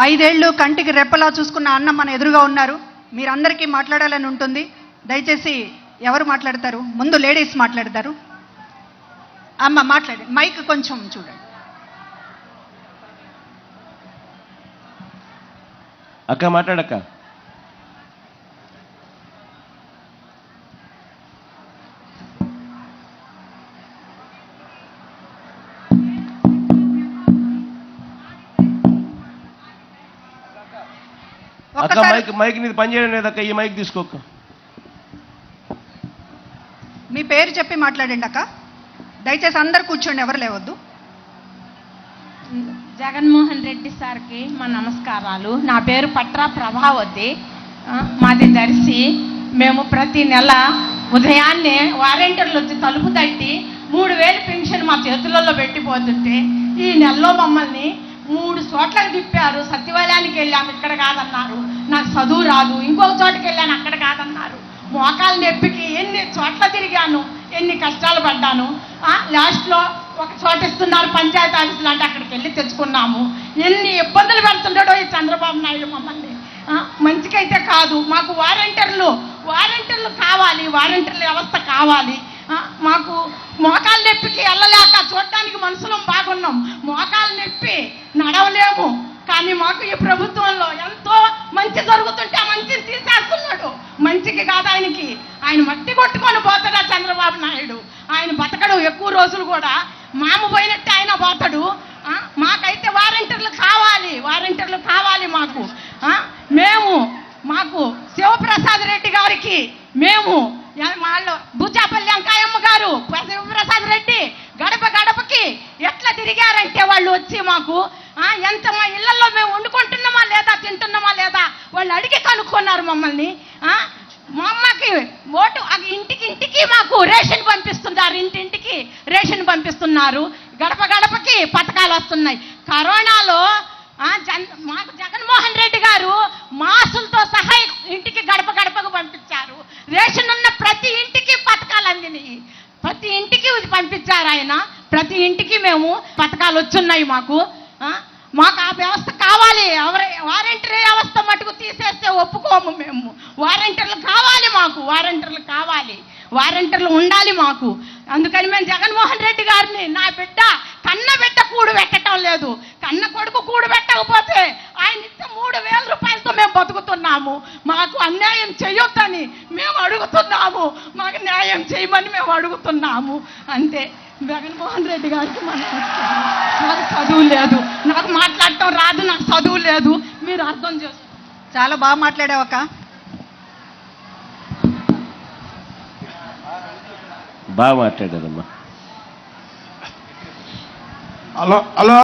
ఐదేళ్ళు కంటికి రెప్పలా చూసుకున్న అన్న మన ఎదురుగా ఉన్నారు. మీరందరికీ మాట్లాడాలని ఉంటుంది. దయచేసి ఎవరు మాట్లాడతారు? ముందు లేడీస్ మాట్లాడతారు. అమ్మ మాట్లాడి. మైక్ కొంచెం చూడండి. అక్క మాట్లాడక్క. అక్క మైక్ మైక్ నీది పని చేయడం లేదు అక్క ఈ మైక్ తీసుకోక్క. మీ పేరు చెప్పి మాట్లాడండి అక్క. దయచేసి అందరు కూర్చోండి ఎవరు లేవద్దు. జగన్మోహన్ రెడ్డి సార్కి మా నమస్కారాలు. నా పేరు పట్రా ప్రభావతి. మాది దర్శి మేము ప్రతి నెల ఉదయాన్నే వారంటీర్లు వచ్చి తలుపు తట్టి మూడు వేలు పెన్షన్ మా చేతులలో పెట్టిపోతుంటే ఈ నెలలో మమ్మల్ని మూడు చోట్లకు తిప్పారు. సచివాలయానికి వెళ్ళాము ఇక్కడ కాదన్నారు. నాకు చదువు రాదు. ఇంకొక చోటకి వెళ్ళాను. అక్కడ కాదన్నారు. మోకాలు నొప్పికి ఎన్ని చోట్ల తిరిగాను? ఎన్ని కష్టాలు పడ్డాను? లాస్ట్లో ఒక చోట ఇస్తున్నారు పంచాయతీ ఆఫీసులు అంటే అక్కడికి వెళ్ళి తెచ్చుకున్నాము. ఎన్ని ఇబ్బందులు పెడుతుంటాడో ఈ చంద్రబాబు నాయుడు మమ్మల్ని. మంచికైతే కాదు. మాకు వారంటీర్లు వారంటీర్లు కావాలి. వారంటీర్ల వ్యవస్థ కావాలి. మాకు మోకాలు నొప్పికి వెళ్ళలేక చూడటానికి మనుషులం బాగున్నాం. మోకాలు కానీ మాకు ఈ ప్రభుత్వంలో ఎంతో మంచి జరుగుతుంటే ఆ మంచిని తీసేస్తున్నాడు. మంచికి కాదు ఆయనకి. ఆయన మట్టి కొట్టుకొని పోతాడా చంద్రబాబు నాయుడు. ఆయన బతకడు ఎక్కువ రోజులు కూడా. మామ పోయినట్టే ఆయన పోతాడు. మాకైతే వారంటీర్లు కావాలి. వారంటీర్లు కావాలి మాకు. మేము మాకు శివప్రసాద్ రెడ్డి గారికి మేము వాళ్ళు బుచ్చాపల్లి అంకాయమ్మ గారు శివప్రసాద్ రెడ్డి గడప గడపకి ఎట్లా తిరిగారంటే వాళ్ళు వచ్చి మాకు ఎంత మా ఇళ్ళలో మేము వండుకుంటున్నామా లేదా తింటున్నామా లేదా వాళ్ళు అడిగి కనుక్కున్నారు మమ్మల్ని. మా అమ్మకి ఓటు ఇంటికి ఇంటికి మాకు రేషన్ పంపిస్తున్నారు ఇంటింటికి రేషన్ పంపిస్తున్నారు. గడప గడపకి పథకాలు వస్తున్నాయి. కరోనాలో జన్ మాకు జగన్మోహన్ రెడ్డి గారు మాసులతో సహా ఇంటికి గడప గడపకు పంపించారు. రేషన్ ఉన్న ప్రతి ఇంటికి పథకాలు అందినాయి. ప్రతి ఇంటికి పంపించారు ఆయన. ప్రతి ఇంటికి మేము పథకాలు వచ్చున్నాయి మాకు. మాకు ఆ వ్యవస్థ కావాలి. ఎవరి వారంటరీ వ్యవస్థ మటుకు తీసేస్తే ఒప్పుకోము మేము. వారంటీర్లు కావాలి మాకు వారంటర్లు కావాలి. వారంటీర్లు ఉండాలి మాకు. అందుకని మేము జగన్మోహన్ రెడ్డి గారిని నా బిడ్డ కన్న బిడ్డ కూడు పెట్టడం లేదు. కన్న కొడుకు కూడు పెట్టకపోతే ఆయన ఇచ్చే మూడు వేల రూపాయలతో మేము బతుకుతున్నాము. మాకు అన్యాయం చేయొద్దని మేము అడుగుతున్నాము. మాకు న్యాయం చేయమని మేము అడుగుతున్నాము. అంతే. జగన్మోహన్ రెడ్డి గారికి. నాకు చదువు లేదు. నాకు మాట్లాడటం రాదు నాకు చదువు లేదు. మీరు అర్థం చేసుకో. చాలా బాగా మాట్లాడావు అక్క. బాగా మాట్లాడారమ్మా. Hello hello.